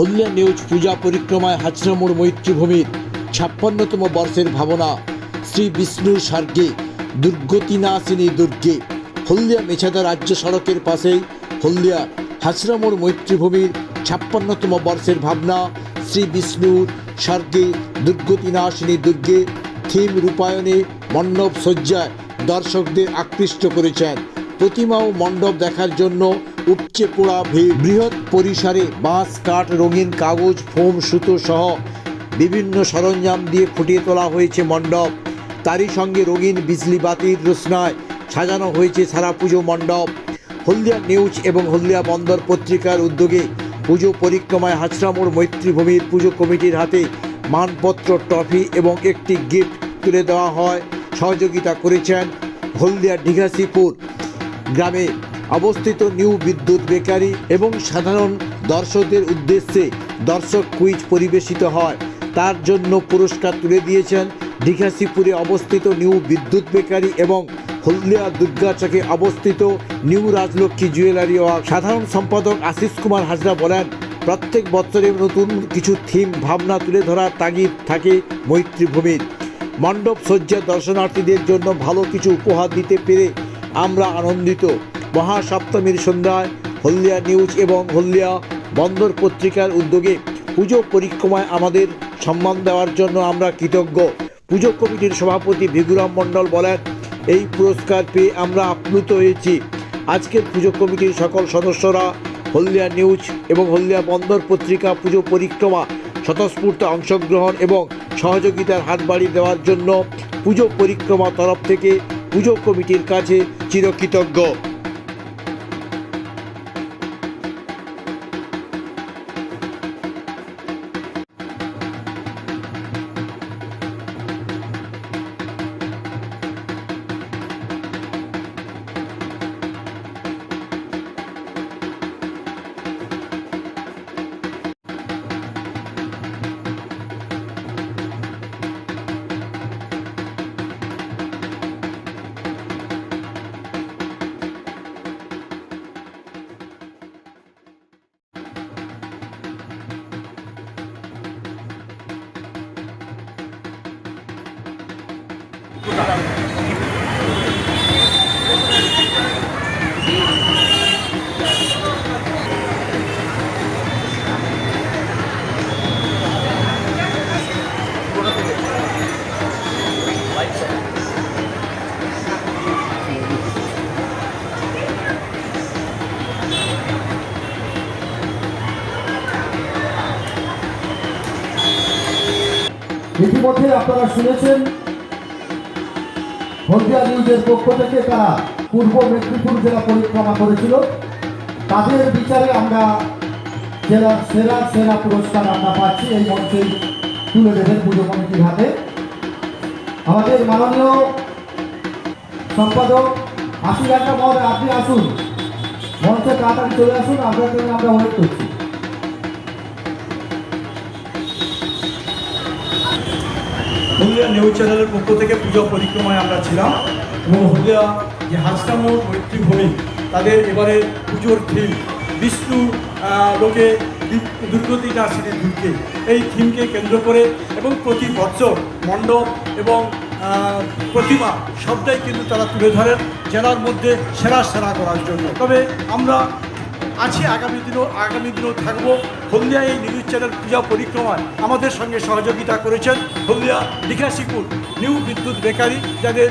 হলদিয়া news পূজা পরিক্রমায় হাজরামুড় মৈত্রীভূমির ছাপ্পান্নতম বর্ষের ভাবনা শ্রী বিষ্ণুর স্বর্গে দুর্গতিনাশিনী দুর্গে হলদিয়া মেছাদা রাজ্য সড়কের পাশেই হলদিয়া হাজরামুড় মৈত্রীভূমির ছাপ্পান্নতম বর্ষের ভাবনা শ্রী বিষ্ণুর স্বর্গে দুর্গতিনাশিনী দুর্গে থিম রূপায়ণে মণ্ডপ সজ্জায় দর্শকদের আকৃষ্ট করেছেন প্রতিমা ও মণ্ডপ দেখার জন্য উপচে পোড়া ভিড় বৃহৎ পরিসরে বাঁশ, কাঠ, রঙিন কাগজ, ফোম, সুতো সহ বিভিন্ন সরঞ্জাম দিয়ে ফুটিয়ে তোলা হয়েছে মণ্ডপ। তারই সঙ্গে রঙিন বিজলি বাতির রোশনায় সাজানো হয়েছে সারা পুজো মণ্ডপ। হলদিয়া নিউজ এবং হলদিয়া বন্দর পত্রিকার উদ্যোগে পুজো পরিক্রমায় হাঁচড়ামোড় মৈত্রীভূমির পুজো কমিটির হাতে মানপত্র, ট্রফি এবং একটি গিফট তুলে দেওয়া হয়। সহযোগিতা করেছেন হলদিয়া ডিঘাসিপুর গ্রামে অবস্থিত নিউ বিদ্যুৎ বেকারি এবং সাধারণ দর্শকদের উদ্দেশ্যে দর্শক কুইজ পরিবেশিত হয়। তার জন্য পুরস্কার তুলে দিয়েছেন দীঘাসিপুরে অবস্থিত নিউ বিদ্যুৎ বেকারি এবং হলদিয়া দুর্গাচকে অবস্থিত নিউ রাজলক্ষ্মী জুয়েলারি ওয়ার্ক সাধারণ সম্পাদক আশিস কুমার হাজরা বলেন, প্রত্যেক বছরে নতুন কিছু থিম ভাবনা তুলে ধরার তাগিদ থাকে মৈত্রীভূমির। মণ্ডপ সজ্জা দর্শনার্থীদের জন্য ভালো কিছু উপহার দিতে পেরে আমরা আনন্দিত। মহাসপ্তমীর সন্ধ্যায় হলদিয়া নিউজ এবং হলদিয়া বন্দর পত্রিকার উদ্যোগে পুজো পরিক্রমায় আমাদের সম্মান দেওয়ার জন্য আমরা কৃতজ্ঞ। পুজো কমিটির সভাপতি ভিগুরাম মণ্ডল বলেন, এই পুরস্কার পেয়ে আমরা আপ্লুত হয়েছি। আজকের পুজো কমিটির সকল সদস্যরা হলদিয়া নিউজ এবং হলদিয়া বন্দর পত্রিকা পুজো পরিক্রমা স্বতঃস্ফূর্ত অংশগ্রহণ এবং সহযোগিতার হাত বাড়িয়ে দেওয়ার জন্য পুজো পরিক্রমা তরফ থেকে পুজো কমিটির কাছে চিরকৃতজ্ঞ। ইতিমধ্যে আপনারা শুনেছেন, হলদিয়া নিউজের পক্ষ থেকে তারা পূর্ব মেদিনীপুর জেলা পরিক্রমা করেছিল। তাদের বিচারে আমরা জেলার সেরা সেরা পুরস্কার আমরা পাচ্ছি, এই মঞ্চে তুলে দেবেন পুজো কমিটির হাতে। আমাদের মাননীয় সম্পাদক আশি একটা মহোদয়, আপনি আসুন। মঞ্চে তাড়াতাড়ি চলে আসুন আপনার জন্য আমরা ওয়েট করছি। হলদিয়া নিউজ চ্যানেলের পক্ষ থেকে পুজো পরিক্রমায় আমরা ছিলাম এবং হলদিয়া যে হাসনামোর মৈত্রীভূমি তাদের এবারে পুজোর থিম বিষ্ণু লোকে দু- দুর্গতি নাসিনী দুর্গে এই থিমকে কেন্দ্র করে এবং প্রতি বছর মণ্ডপ এবং প্রতিমা সবটাই কিন্তু তারা তুলে ধরেন, জেলার মধ্যে সেরা সেরা করার জন্য। তবে আমরা আছি, আগামী দিনও আগামী দিনও থাকব। হলদিয়া এই নিউজ চ্যানেল পূজা পরিক্রমায় আমাদের সঙ্গে সহযোগিতা করেছেন হলদিয়া দীঘাশিপুর নিউ বিদ্যুৎ বেকারি। যাদের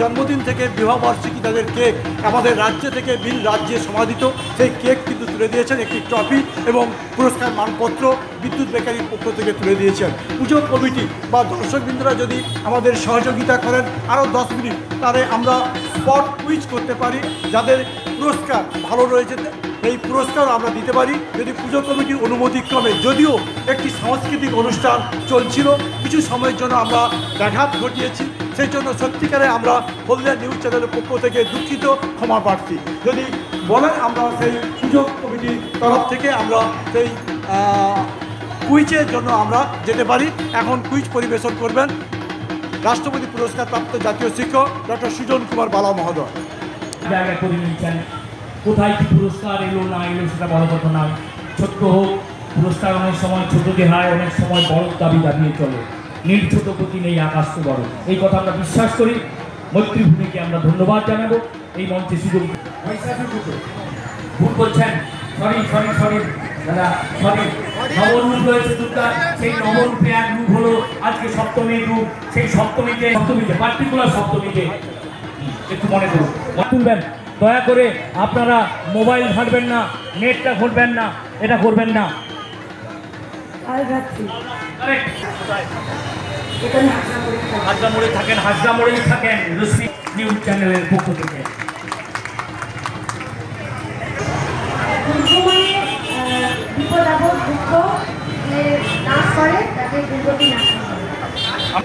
জন্মদিন থেকে বিবাহবার্ষিকী তাদের কেক আমাদের রাজ্য থেকে বিল রাজ্যে সমাদিত। সেই কেক কিন্তু তুলে দিয়েছেন একটি ট্রফি এবং পুরস্কার মানপত্র বিদ্যুৎ বেকারির পক্ষ থেকে তুলে দিয়েছেন। পুজো কমিটি বা দর্শকবৃন্দরা যদি আমাদের সহযোগিতা করেন, আরও দশ মিনিট, তাহলে আমরা স্পট কুইজ করতে পারি। যাদের পুরস্কার ভালো রয়েছে এই পুরস্কার আমরা দিতে পারি। যদি পুজো কমিটির অনুমতিক্রমে যদিও একটি সাংস্কৃতিক অনুষ্ঠান চলছিল, কিছু সময়ের জন্য আমরা ব্যাঘাত ঘটিয়েছি। সেই জন্য সত্যিকারে আমরা হলদিয়া নিউজ চ্যানেলের পক্ষ থেকে দুঃখিত, ক্ষমা প্রার্থী। যদি বলেন আমরা সেই পুজো কমিটির তরফ থেকে আমরা সেই কুইজের জন্য আমরা যেতে পারি। এখন কুইজ পরিবেশন করবেন রাষ্ট্রপতি পুরস্কার প্রাপ্ত জাতীয় শিক্ষক ডক্টর সুজন কুমার বালা মহোদয়। কোথায় কি পুরস্কার এলো না এলো সেটা বড় কথা নয়। ছোট্ট হোক পুরস্কার অনেক সময় ছোটকে হয় অনেক সময় বড় দাবি দাবিয়ে চলে। নীল ছোট প্রতি নেই আকাশ তো বড়। এই কথা আমরা বিশ্বাস করি। মৈত্রীভূমিকে আমরা ধন্যবাদ জানাব। এই মঞ্চে সুযোগ ভুল করছেন। Sorry sorry sorry. দাদা সরি। নবরূপ রয়েছে সেই নবরূপে এক রূপ হলো আজকে সপ্তমীর রূপ। সেই সপ্তমীতে সপ্তমীতে পার্টিকুলার সপ্তমীতে। একটু মনে করুন। তুলবেন। দয়া করে আপনারা মোবাইল ঘাটবেন না নেটটা ঘুরবেন না এটা করবেন না। হাজরা মোড়ে থাকেন হাজরা মোড়েই থাকেন নিউজ চ্যানেলের পক্ষ থেকে।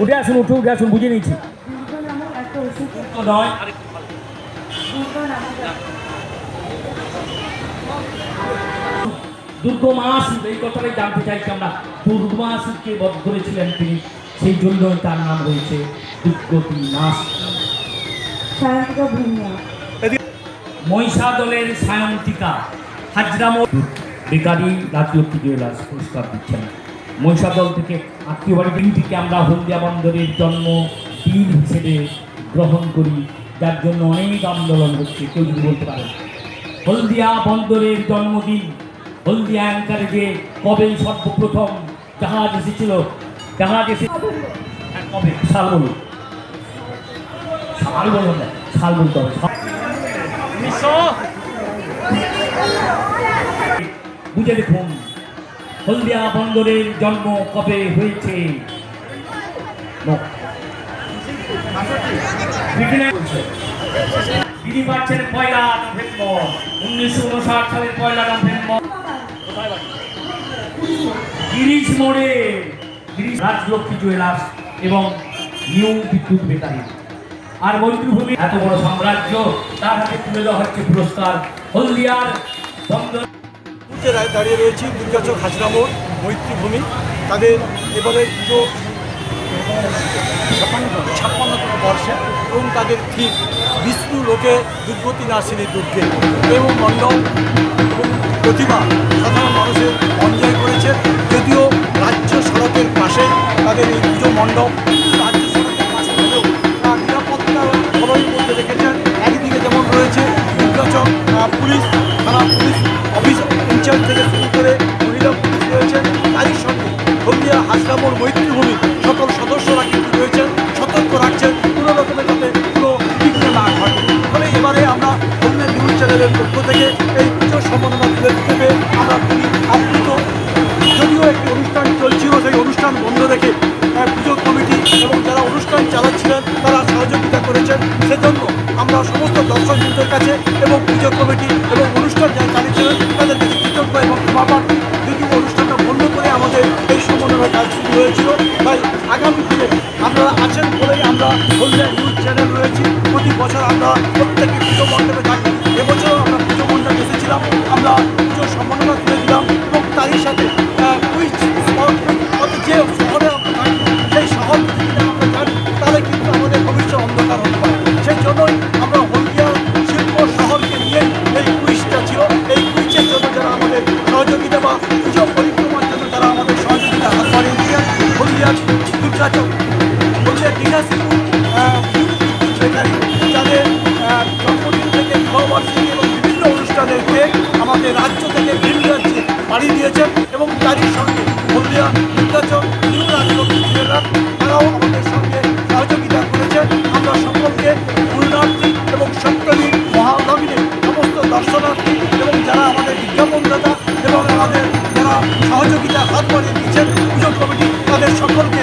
উঠে আসুন উঠে উঠে আসুন বুঝে নিয়েছি। নয় দুর্গ নামক একটা- দুর্গম আসিফ এই কথাটাই জানতে চাইছি আমরা। দুর্গম আসিফকে বধ করেছিলেন তিনি? সেই জন্য তার নাম রয়েছে দুর্গতি নাশ সায়ন্তিকা ভূমিয়া। মহিষাদলের সায়ন্তিকা হাজরামো বেকারি রাজলক্ষ্মী জুয়েলার্স পুরস্কার দিচ্ছেন। মহিষাদল থেকে আত্মীয় বাড়ি দিনটিকে আমরা হলদিয়া বন্দরের জন্ম দিন হিসেবে গ্রহণ করি। যার জন্য অনেক আন্দোলন হচ্ছে কেউ যদি বলতে পারেন। হলদিয়া বন্দরের জন্মদিন হলদিয়া অ্যাঙ্কারে যে কবে সর্বপ্রথম জাহাজ এসেছিল। জাহাজ এসে কবে? সাল বলুন সাল বলুন না সাল বলতে হবে। বুঝে দেখুন হলদিয়া বন্দরের জন্ম কবে হয়েছে? তিনি পাচ্ছেন পয়লা নভেম্বর উনিশশো উনষাট সালের পয়লা নভেম্বর? গিরিশ মোড়ে। গিরিশ রাজলক্ষ্মী জুয়েলার্স এবং নিউ বিদ্যুৎ বেকারি আর মৈত্রীভূমি, এত বড় সাম্রাজ্য, তার হাতে তুলে দেওয়া হচ্ছে পুরস্কার হলদিয়ার বন্দর। দাঁড়িয়ে- রয়েছি, দুর্গাচক হাজরামোড় মৈত্রীভূমি। তাদের এবারে পুজো ছাপ্পান্নতম বর্ষে, এবং তাদের ঠিক বিষ্ণু লোকে দুর্গতি নাসিনী দুর্গে। এবং মণ্ডপ এবং প্রতিমা সাধারণ মানুষের মঞ্জয় করেছে। তাদের এই পুজো মণ্ডপ রাজ্য সরকারের পাশে হলেও নিরাপত্তা সবাই মধ্যে রেখেছেন একদিকে যেমন রয়েছে নির্বাচক পুলিশ, থানা পুলিশ, অফিস ইনচার্জ থেকে শুরু করে মহিলা পুলিশ রয়েছেন, তারই সঙ্গে হলদিয়া হাসলামোর মৈত্রীভূমি আমরা সমস্ত দর্শকবৃন্দের কাছে এবং পুজো কমিটি এবং অনুষ্ঠান যারা চালিয়েছিলেন তাদের কাছে কৃতজ্ঞ এবং ক্ষমা প্রার্থী যদিও অনুষ্ঠানটা বন্ধ করে আমাদের এই সম্মাননার কাজ শুরু হয়েছিল। তাই আগামী দিনে আপনারা আছেন বলেই আমরা হলদিয়া নিউজ চ্যানেল রয়েছি। প্রতি বছর আমরা প্রত্যেকে পুজো মণ্ডপে থাকি। এবছরও আমরা পুজো মণ্ডপে এসেছিলাম। আমরা পুজোর সম্মাননা এবং বিভিন্ন অনুষ্ঠানের কেক আমাদের রাজ্য থেকে বিভিন্ন রাজ্যে বাড়ি দিয়েছেন এবং তারই সঙ্গে হলদিয়া, দুর্গাচক নিউ রাজলক্ষ্মী জুয়েলার তারাও আমাদের সঙ্গে সহযোগিতা করেছেন। আমরা সকলকে পূর্ণার্থী এবং সপ্তমী মহানবমীর সমস্ত দর্শনার্থী এবং যারা আমাদের বিজ্ঞাপনদাতা এবং আমাদের যারা সহযোগিতা হাত বাড়িয়ে দিচ্ছেন পুজো কমিটি, তাদের সকলকে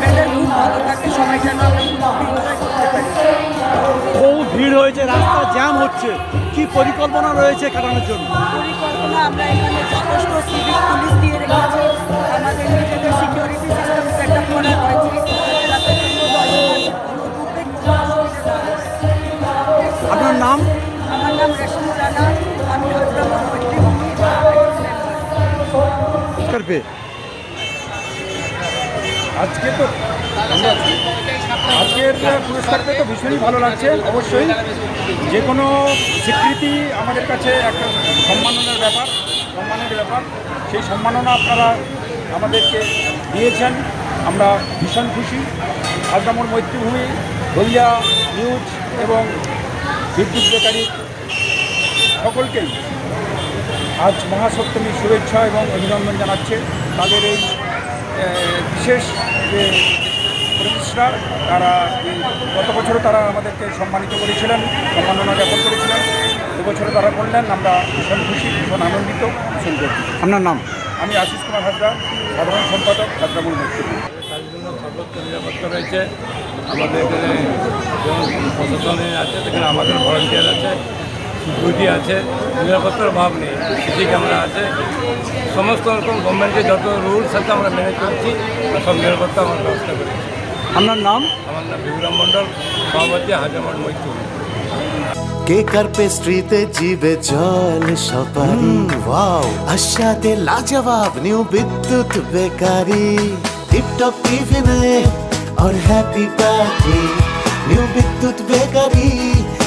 মেয়েদের খুব ভালো থাকে সবাই যেন আমরা খুব এনজয় করতে পারি। বহু ভিড় হয়েছে রাস্তা জ্যাম হচ্ছে। কি পরিকল্পনা রয়েছে কাটানোর জন্য? পরিকল্পনা আমরা এখানে যথেষ্ট সিভিক পুলিশ দিয়ে রেখেছি। আমাদের নিজেদের সিকিউরিটি সিস্টেম সেট আপ করা হয়েছে। আপনার নাম? আমার নাম রেশম রানা। আমি হাজরামত মৈত্রীভূমি করবে আজকে তো আজকের পুরস্কার পেয়ে তো ভীষণই ভালো লাগছে, অবশ্যই। যে কোনো স্বীকৃতি আমাদের কাছে একটা সম্মাননার ব্যাপার, সম্মানের ব্যাপার। সেই সম্মাননা আপনারা আমাদেরকে দিয়েছেন। আমরা ভীষণ খুশি। আজরামর মৈত্রীভূমি হলদিয়া নিউজ এবং বিদ্যুৎ বেকারি সকলকেই আজ মহাসপ্তমীর শুভেচ্ছা এবং অভিনন্দন জানাচ্ছে তাদের এই বিশেষ যে প্রতিষ্ঠা তারা এই গত বছরও তারা আমাদেরকে সম্মানিত করেছিলেন সম্মাননা জ্ঞাপন করেছিলেন। এবছরে তারা করলেন আমরা ভীষণ খুশি ভীষণ আনন্দিত। ভীষণ গর্বিত আপনার নাম? আমি আশিস কুমার হাজরা সাধারণ সম্পাদক হাজরামুল মৈত্রী তার জন্য সর্বোচ্চ নিরাপত্তা রয়েছে আমাদের এখানে প্রশাসনে আছে সেখানে আমাদের ভলান্টিয়ার আছে। ডিউটি আছে নিরাপত্তার অভাব নেই সিসি ক্যামেরা আছে। সমস্ত রকম গভর্নমেন্টের যত রুলস আছে আমরা মেনে চলছি সব নিরাপত্তা আমরা ব্যবস্থা করেছি। আপনার নাম? আমার নাম বিভুরাম মন্ডল সভাপতি হাজামন মৈত্রী। কেকার পেস্ট্রিতে জিবে জল সপারি ওয়াও আশাতে লাজবাব নিউ বিদ্যুৎ বেকারি। টিপটপ টিফিনে or happy party new Bidyut bakery.